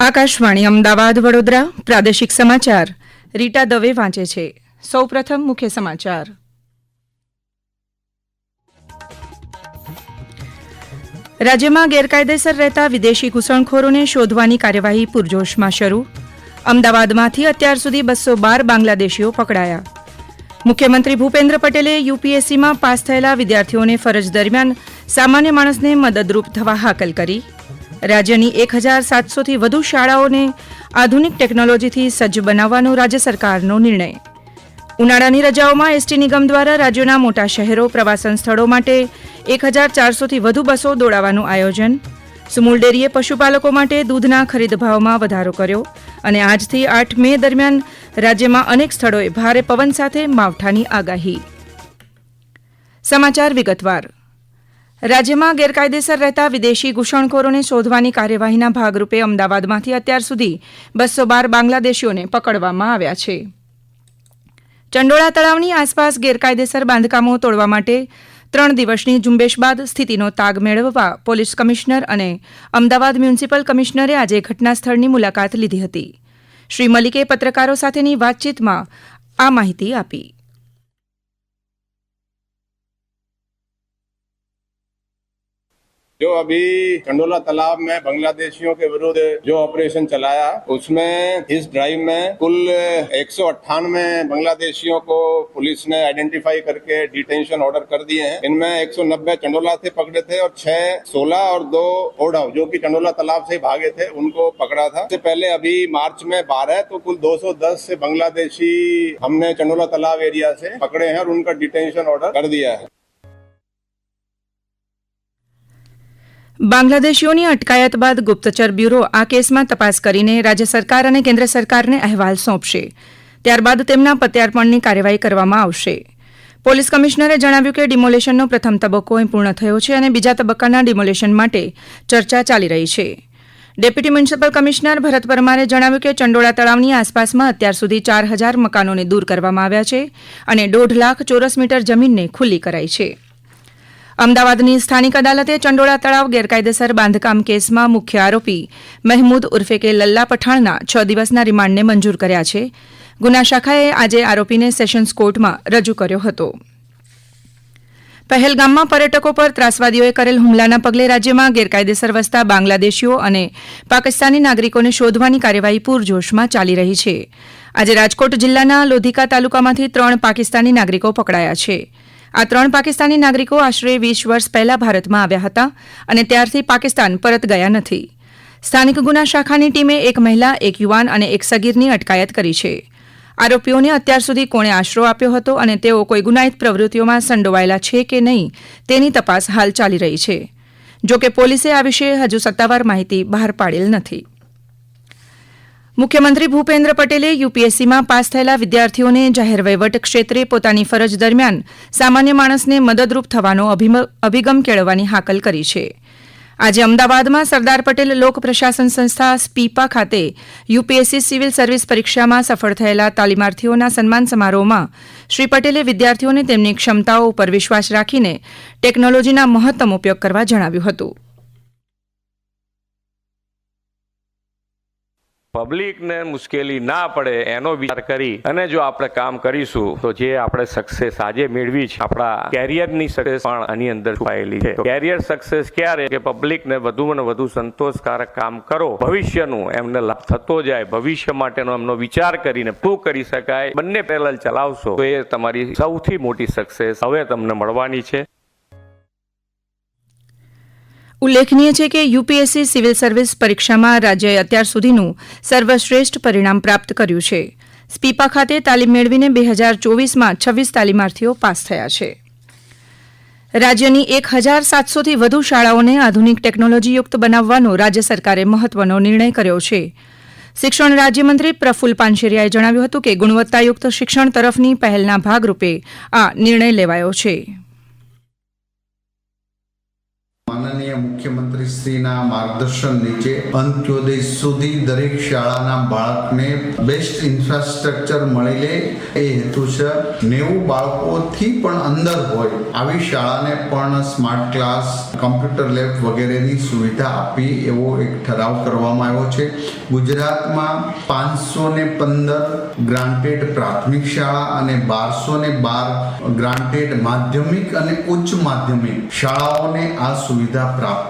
આકાશવાણી અમદાવાદ, વડોદરા. પ્રાદેશિક સમાચાર. રીટા દવે વાંચે છે. સૌપ્રથમ મુખ્ય સમાચાર. રાજ્યમાં ગેરકાયદેસર રહેતા વિદેશી ઘૂસણખોરોને શોધવાની કાર્યવાહી પૂરજોશમાં શરૂ. અમદાવાદમાંથી અત્યાર સુધી બસો બાર બાંગ્લાદેશીઓ પકડાયા. મુખ્યમંત્રી ભૂપેન્દ્ર પટેલે યુપીએસસીમાં પાસ થયેલા વિદ્યાર્થીઓને ફરજ દરમિયાન સામાન્ય માણસને મદદરૂપ થવા હાકલ કરી. રાજ્યની એક હજાર સાતસોથી વધુ શાળાઓને આધુનિક ટેકનોલોજીથી સજ્જ બનાવવાનો રાજ્ય સરકારનો નિર્ણય. ઉનાળાની રજાઓમાં એસટી નિગમ દ્વારા રાજ્યોના મોટા શહેરો, પ્રવાસન સ્થળો માટે એક હજાર ચારસોથી વધુ બસો દોડાવવાનું આયોજન. સુમૂલ ડેરીએ પશુપાલકો માટે દૂધના ખરીદ ભાવમાં વધારો કર્યો અને આજથી આઠ મે દરમિયાન રાજ્યમાં અનેક સ્થળોએ ભારે પવન સાથે માવઠાની આગાહી. સમાચાર વિગતવાર. રાજ્યમાં ગેરકાયદેસર રહેતા વિદેશી ઘૂસણખોરોને શોધવાની કાર્યવાહીના ભાગરૂપે અમદાવાદમાંથી અત્યાર સુધી બસો બાર બાંગ્લાદેશીઓને પકડવામાં આવ્યા છે. ચંડોળા તળાવની આસપાસ ગેરકાયદેસર બાંધકામો તોડવા માટે ત્રણ દિવસની ઝુંબેશ બાદ સ્થિતિનો તાગ મેળવવા પોલીસ કમિશનર અને અમદાવાદ મ્યુનિસિપલ કમિશનરે આજે ઘટના સ્થળની મુલાકાત લીધી હતી. શ્રી મલિકે પત્રકારો સાથેની વાતચીતમાં આ માહિતી આપી. जो अभी चंडोला तालाब में बांग्लादेशियों के विरुद्ध जो ऑपरेशन चलाया, उसमें इस ड्राइव में कुल एक सौ अट्ठानवे बांग्लादेशियों को पुलिस ने आइडेंटिफाई करके डिटेंशन ऑर्डर कर दिए हैं। इनमें 190 चंडोला से पकड़े थे और छह सोलह और दो ओढ़व, जो कि चंडोला तालाब से भागे थे, उनको पकड़ा था। इससे पहले अभी मार्च में बारह तो कुल 210 से बांग्लादेशी हमने चंडोला तालाब एरिया से पकड़े हैं और उनका डिटेंशन ऑर्डर कर दिया है। બાંગ્લાદેશીઓની અટકાયત બાદ ગુપ્તચર બ્યુરો આ કેસમાં તપાસ કરીને રાજ્ય સરકાર અને કેન્દ્ર સરકારને અહેવાલ સોંપશે. ત્યારબાદ તેમના પ્રત્યાર્પણની કાર્યવાહી કરવામાં આવશે. પોલીસ કમિશનરે જણાવ્યું કે ડિમોલેશનનો પ્રથમ તબક્કો પૂર્ણ થયો છે અને બીજા તબક્કાના ડિમોલેશન માટે ચર્ચા ચાલી રહી છે. ડેપ્યુટી મ્યુનિસિપલ કમિશનર ભરત પરમારે જણાવ્યું કે ચંડોળા તળાવની આસપાસમાં અત્યાર સુધી ચાર હજાર મકાનોને દૂર કરવામાં આવ્યા છે અને દોઢ લાખ ચોરસ મીટર જમીનને ખુલ્લી કરાઈ છે. અમદાવાદની સ્થાનિક અદાલતે ચંડોળા તળાવ ગેરકાયદેસર બાંધકામ કેસમાં મુખ્ય આરોપી મહેમૂદ ઉર્ફે કે લલ્લા પઠાણના છ દિવસના રિમાન્ડને મંજૂર કર્યા છે. ગુના શાખાએ આજે આરોપીને સેશન્સ કોર્ટમાં રજૂ કર્યો હતો. પહેલગામમાં પર્યટકો પર ત્રાસવાદીઓએ કરેલ હુમલાના પગલે રાજ્યમાં ગેરકાયદેસર વસતા બાંગ્લાદેશીઓ અને પાકિસ્તાની નાગરિકોને શોધવાની કાર્યવાહી પૂરજોશમાં ચાલી રહી છે. આજે રાજકોટ જિલ્લાના લોધિકા તાલુકામાંથી ત્રણ પાકિસ્તાની નાગરિકો પકડાયા છે. આ ત્રણ પાકિસ્તાની નાગરિકો આશરે વીસ વર્ષ પહેલા ભારતમાં આવ્યા હતા અને ત્યારથી પાકિસ્તાન પરત ગયા નથી. સ્થાનિક ગુના શાખાની ટીમે એક મહિલા, એક યુવાન અને એક સગીરની અટકાયત કરી છે. આરોપીઓને અત્યાર સુધી કોણે આશરો આપ્યો હતો અને તેઓ કોઈ ગુનાહિત પ્રવૃત્તિઓમાં સંડોવાયેલા છે કે નહીં તેની તપાસ હાલ ચાલી રહી છે. જો કે પોલીસે આ વિશે હજુ સત્તાવાર માહિતી બહાર પાડેલ નથી. મુખ્યમંત્રી ભૂપેન્દ્ર પટેલે યુપીએસસીમાં પાસ થયેલા વિદ્યાર્થીઓને જાહેર વહીવટ ક્ષેત્રે પોતાની ફરજ દરમિયાન સામાન્ય માણસને મદદરૂપ થવાનો અભિગમ કેળવવાની હાકલ કરી છે. આજે અમદાવાદમાં સરદાર પટેલ લોક પ્રશાસન સંસ્થા સ્પીપા ખાતે યુપીએસસી સિવિલ સર્વિસ પરીક્ષામાં સફળ થયેલા તાલીમાર્થીઓના સન્માન સમારોહમાં શ્રી પટેલે વિદ્યાર્થીઓને તેમની ક્ષમતાઓ ઉપર વિશ્વાસ રાખીને ટેકનોલોજીના મહત્તમ ઉપયોગ કરવા જણાવ્યું હતું. પબ્લિકને મુશ્કેલી ના પડે એનો વિચાર કરી અને જો આપણે કામ કરીશું, તો જે આપણે સક્સેસ આજે મેળવી છે, આપણા કેરિયરની સક્સેસ પણ આની અંદર છુપાયેલી છે. કેરિયર સક્સેસ ક્યારે? કે પબ્લિકને વધુમાં વધુ સંતોષકારક કામ કરો. ભવિષ્યનું એમને લાભ થતો જાય. ભવિષ્ય માટેનો એમનો વિચાર કરીને શું કરી શકાય? બંને પેરેલલ ચલાવશો, તો એ તમારી સૌથી મોટી સક્સેસ હવે તમને મળવાની છે. ઉલ્લેખનીય છે કે યુપીએસસી સિવિલ સર્વિસ પરીક્ષામાં રાજ્યએ અત્યાર સુધીનું સર્વશ્રેષ્ઠ પરિણામ પ્રાપ્ત કર્યું છે. સ્પીપા ખાતે તાલીમ મેળવીને બે હજાર ચોવીસમાં છવ્વીસ તાલીમાર્થીઓ પાસ થયા છે. રાજ્યની એક હજાર સાતસોથી વધુ શાળાઓને આધુનિક ટેકનોલોજીયુક્ત બનાવવાનો રાજ્ય સરકારે મહત્વનો નિર્ણય કર્યો છે. શિક્ષણ રાજ્યમંત્રી પ્રફુલ પાનશેરિયાએ જણાવ્યું હતું કે ગુણવત્તાયુક્ત શિક્ષણ તરફની પહેલના ભાગરૂપે આ નિર્ણય લેવાયો છે. and માનનીય મુખ્યમંત્રી શ્રીના માર્ગદર્શન નીચે અંત્યોદય સુધી દરેક શાળાના બાળકને બેસ્ટ ઇન્ફ્રાસ્ટ્રક્ચર મળી લે. એ હેતુસર નેવું બાળકોથી પણ અંદર હોય આવી શાળાને પણ સ્માર્ટ ક્લાસ કમ્પ્યુટર લેબ વગેરેની સુવિધા આપી એવો એક ઠરાવ કરવામાં આવ્યો છે. ગુજરાતમાં પાંચસો ને પંદર ગ્રાન્ટેડ પ્રાથમિક શાળા અને બારસો ને બાર ગ્રાન્ટેડ માધ્યમિક અને ઉચ્ચ માધ્યમિક શાળાઓને આ સુવિધા પ્રાપ્ત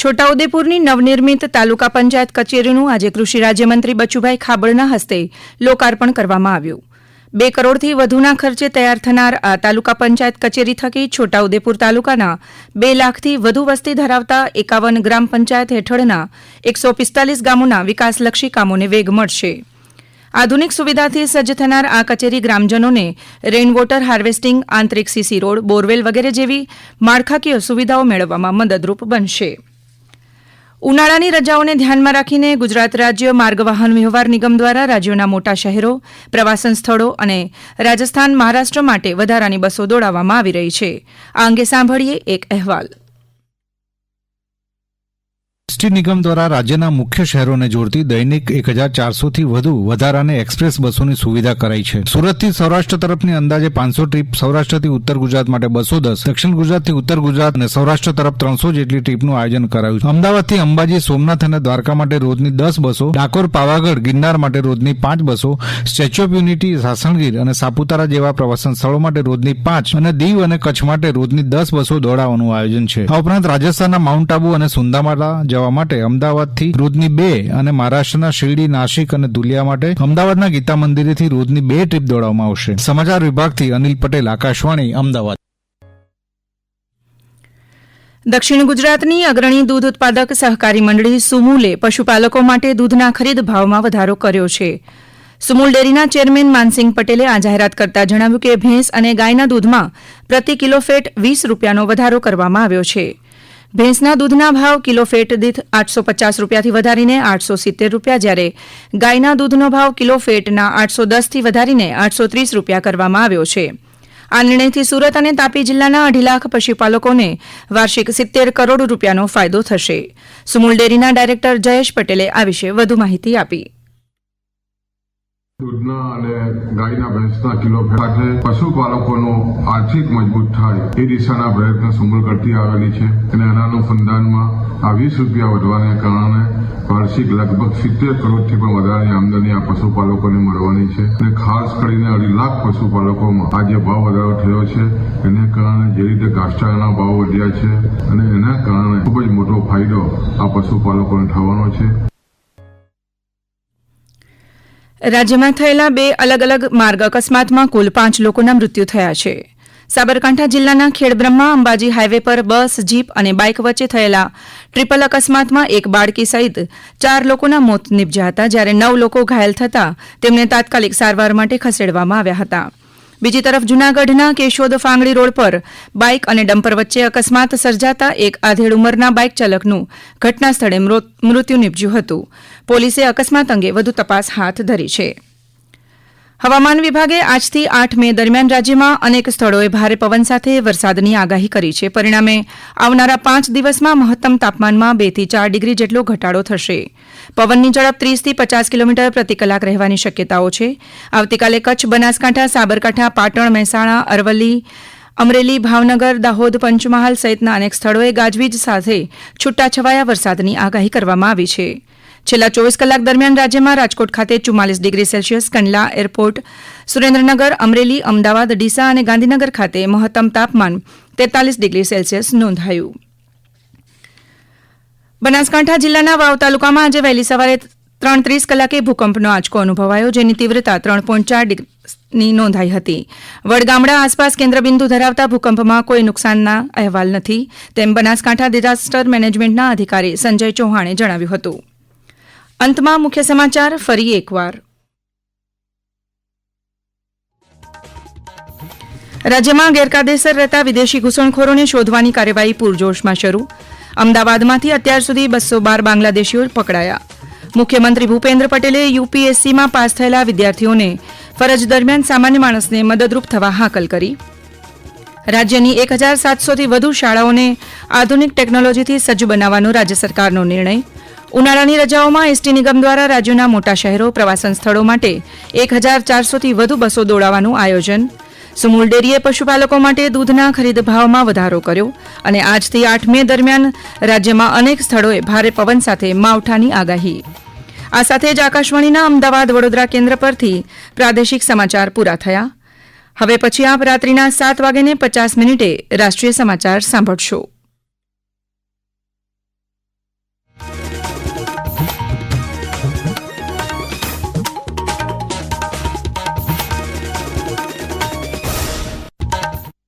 છોટાઉદેપુરની નવનિર્મિત તાલુકા પંચાયત કચેરીનું આજે કૃષિ રાજ્યમંત્રી બચુભાઈ ખાબડના હસ્તે લોકાર્પણ કરવામાં આવ્યું. બે કરોડથી વધુના ખર્ચે તૈયાર થનાર આ તાલુકા પંચાયત કચેરી થકી છોટાઉદેપુર તાલુકાના બે લાખથી વધુ વસ્તી ધરાવતા એકાવન ગ્રામ પંચાયત હેઠળના એકસો પિસ્તાલીસ ગામોના વિકાસલક્ષી કામોને વેગ મળશે. આધુનિક સુવિધાથી સજ્જ થનાર આ કચેરી ગ્રામજનોને રેઇન વોટર હાર્વેસ્ટિંગ આંતરિક સીસી રોડ બોરવેલ વગેરે જેવી માળખાકીય સુવિધાઓ મેળવવામાં મદદરૂપ બનશે. ઉનાળાની રજાઓને ધ્યાનમાં રાખીને ગુજરાત રાજ્ય માર્ગ વાહન વ્યવહાર નિગમ દ્વારા રાજ્યોના મોટા શહેરો, પ્રવાસન સ્થળો અને રાજસ્થાન મહારાષ્ટ્ર માટે વધારાની બસો દોડાવવામાં આવી રહી છે. આ અંગે સાંભળીએ એક અહેવાલ. એસટી નિગમ દ્વારા રાજ્યના મુખ્ય શહેરોને જોડતી દૈનિક એક હજાર ચારસોથી વધુ વધારાની એક્સપ્રેસ બસોની સુવિધા કરાઈ છે. સુરતથી સૌરાષ્ટ્ર તરફની અંદાજે પાંચસો ટ્રીપ, સૌરાષ્ટ્રથી ઉત્તર ગુજરાત માટે બસો દસ, દક્ષિણ ગુજરાતથી ઉત્તર ગુજરાત અને સૌરાષ્ટ્ર તરફ ત્રણસો જેટલી ટ્રીપનું આયોજન કરાયું છે. અમદાવાદથી અંબાજી, સોમનાથ અને દ્વારકા માટે રોજની દસ બસો, ડાકોર, પાવાગઢ, ગિરનાર માટે રોજની પાંચ બસો, સ્ટેચ્યુ ઓફ યુનિટી, સાસણગીર અને સાપુતારા જેવા પ્રવાસન સ્થળો માટે રોજની પાંચ અને દીવ અને કચ્છ માટે રોજની દસ બસો દોડાવવાનું આયોજન છે. આ ઉપરાંત રાજસ્થાનના માઉન્ટ આબુ અને સુંદામાલા જવા માટે અમદાવાદથી રોજની બે અને મહારાષ્ટ્રના શિરડી, નાસિક અને ધુલિયા માટે અમદાવાદના ગીતા મંદિરેથી રોજની બે ટ્રીપ દોડાવવામાં આવશે. સમાચાર વિભાગથી અનિલ પટેલ, આકાશવાણી, અમદાવાદ. દક્ષિણ ગુજરાતની અગ્રણી દૂધ ઉત્પાદક સહકારી મંડળી સુમુલે પશુપાલકો માટે દૂધના ખરીદ ભાવમાં વધારો કર્યો છે. સુમુલ ડેરીના ચેરમેન માનસિંગ પટેલે આ જાહેરાત કરતા જણાવ્યું કે ભેંસ અને ગાયના દૂધમાં પ્રતિ કિલો ફેટ વીસ રૂપિયાનો વધારો કરવામાં આવ્યો છે. ભેંસના દૂધના ભાવ કિલો ફેટ દીઠ આઠસો પચાસ રૂપિયાથી વધારીને આઠસો સિત્તેર રૂપિયા, જ્યારે ગાયના દૂધનો ભાવ કિલો ફેટના આઠસો દસથી વધારીને આઠસો ત્રીસ રૂપિયા કરવામાં આવ્યો છે. આ નિર્ણયથી સુરત અને તાપી જિલ્લાના અઢી લાખ પશુપાલકોને વાર્ષિક સિત્તેર કરોડ રૂપિયાનો ફાયદો થશે. સુમૂલ ડેરીના ડાયરેક્ટર જયેશ પટેલે આ વિશે વધુ માહિતી આપી. દૂધના અને ગાયના ભેંસના કિલો સાથે પશુપાલકોનું આર્થિક મજબૂત થાય એ દિશાના પ્રયત્ન સુમલ કરતી આવેલી છે. અને આના અનુસંધાનમાં આ વીસ રૂપિયા વધવાને કારણે વાર્ષિક લગભગ સિત્તેર કરોડથી પણ વધારાની આમદની આ પશુપાલકોને મળવાની છે. અને ખાસ કરીને અઢી લાખ પશુપાલકોમાં આ જે ભાવ વધારો થયો છે. એને કારણે જે રીતે ઘાસચારાના ભાવ વધ્યા છે અને એના કારણે ખૂબ જ મોટો ફાયદો આ પશુપાલકોને થવાનો છે. રાજ્યમાં થયેલા બે અલગ અલગ માર્ગ અકસ્માતમાં કુલ પાંચ લોકોના મૃત્યુ થયા છે. સાબરકાંઠા જિલ્લાના ખેડબ્રહ્મા અંબાજી હાઇવે પર બસ, જીપ અને બાઇક વચ્ચે થયેલા ટ્રિપલ અકસ્માતમાં એક બાળકી સહિત ચાર લોકોના મોત નિપજ્યા હતા, જ્યારે નવ લોકો ઘાયલ થતાં તેમને તાત્કાલિક સારવાર માટે ખસેડવામાં આવ્યા હતા. બીજી તરફ જૂનાગઢના કેશોદ ફાંગડી રોડ પર બાઇક અને ડમ્પર વચ્ચે અકસ્માત સર્જાતા એક આધેડ ઉંમરના બાઇક ચાલકનું ઘટના સ્થળે મૃત્યુ નીપજ્યું હતું. પોલીસે અકસ્માત અંગે વધુ તપાસ હાથ ધરી છે. હવામાન વિભાગે આજથી આઠ મે દરમિયાન રાજ્યમાં અનેક સ્થળોએ ભારે પવન સાથે વરસાદની આગાહી કરી છે. પરિણામે આવનારા પાંચ દિવસમાં મહત્તમ તાપમાનમાં બેથી ચાર ડિગ્રી જેટલો ઘટાડો થશે. પવનની ઝડપ ત્રીસથી પચાસ કિલોમીટર પ્રતિ કલાક રહેવાની શક્યતાઓ છે. આવતીકાલે કચ્છ, બનાસકાંઠા, સાબરકાંઠા, પાટણ, મહેસાણા, અરવલ્લી, અમરેલી, ભાવનગર, દાહોદ, પંચમહાલ સહિતના અનેક સ્થળોએ ગાજવીજ સાથે છૂટાછવાયા વરસાદની આગાહી કરવામાં આવી છે. છેલ્લા ચોવીસ કલાક દરમિયાન રાજ્યમાં રાજકોટ ખાતે ચુમ્માલીસ degree Celsius, Kandla airport, Surendranagar, Amreli, Ahmedabad, Deesa અને ગાંધીનગર ખાતે મહત્તમ તાપમાન તેતાલીસ ડિગ્રી સેલ્સિયસ નોંધાયું. બનાસકાંઠા જિલ્લાના વાવ તાલુકામાં આજે વહેલી સવારે ત્રણ ત્રીસ કલાકે ભૂકંપનો આંચકો અનુભવાયો, જેની તીવ્રતા ત્રણ પોઈન્ટ ચાર ડિગ્રીની નોંધાઈ હતી. વડગામડા આસપાસ કેન્દ્રબિંદુ ધરાવતા ભૂકંપમાં કોઈ નુકસાનના અહેવાલ નથી. તેમ બનાસકાંઠા ડિઝાસ્ટર મેનેજમેન્ટના અધિકારી સંજય ચૌહાણે જણાવ્યું હતું. અંતમાં મુખ્ય સમાચાર ફરી એકવાર. રાજ્યમાં ગેરકાયદેસર રહેતા વિદેશી ઘૂસણખોરોને શોધવાની કાર્યવાહી પૂરજોશમાં શરૂ. અમદાવાદમાંથી અત્યાર સુધી બસો બાર બાંગ્લાદેશીઓ પકડાયા. મુખ્યમંત્રી ભૂપેન્દ્ર પટેલે યુપીએસસીમાં પાસ થયેલા વિદ્યાર્થીઓને ફરજ દરમિયાન સામાન્ય માણસને મદદરૂપ થવા હાકલ કરી. રાજ્યની એક હજાર સાતસોથી વધુ શાળાઓને આધુનિક ટેકનોલોજીથી સજ્જ બનાવવાનો રાજ્ય સરકારનો નિર્ણય. ઉનાળાની રજાઓમાં એસટી નિગમ દ્વારા રાજ્યના મોટા શહેરો, પ્રવાસન સ્થળો માટે એક હજાર ચારસોથી વધુ બસો દોડાવવાનું આયોજન. સુમૂલ ડેરીએ પશુપાલકો માટે દૂધના ખરીદ ભાવમાં વધારો કર્યો અને આજથી આઠ મે દરમિયાન રાજ્યમાં અનેક સ્થળોએ ભારે પવન સાથે માવઠાની આગાહી. આ સાથે જ આકાશવાણીના અમદાવાદ વડોદરા કેન્દ્ર પરથી પ્રાદેશિક સમાચાર પૂરા થયા. હવે પછી આપ રાત્રિના સાત વાગ્યાને પચાસ મિનિટે રાષ્ટ્રીય સમાચાર સાંભળશો.